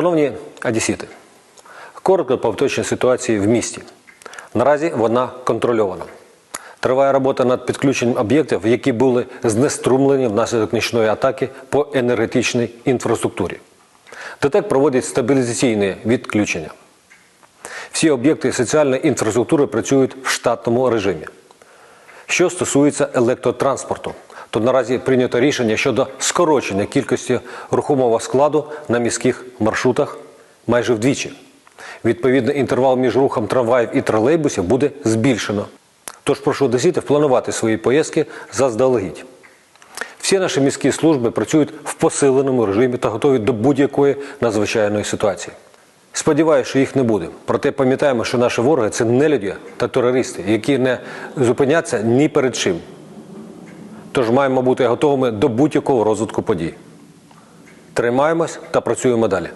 Шановні одесіти, коротко по вточній ситуації в місті. Наразі вона контрольована. Триває робота над підключенням об'єктів, які були знеструмлені внаслідок нічної атаки по енергетичній інфраструктурі. ДТЕК проводить стабілізаційне відключення. Всі об'єкти соціальної інфраструктури працюють в штатному режимі. Що стосується електротранспорту, то наразі прийнято рішення щодо скорочення кількості рухомого складу на міських маршрутах майже вдвічі. Відповідно, інтервал між рухом трамваїв і тролейбусів буде збільшено. Тож прошу одеситів планувати свої поїздки заздалегідь. Всі наші міські служби працюють в посиленому режимі та готові до будь-якої надзвичайної ситуації. Сподіваюся, що їх не буде. Проте пам'ятаємо, що наші вороги це нелюді та терористи, які не зупиняться ні перед чим. Тож маємо бути готовими до будь-якого розвитку подій. Тримаємось та працюємо далі.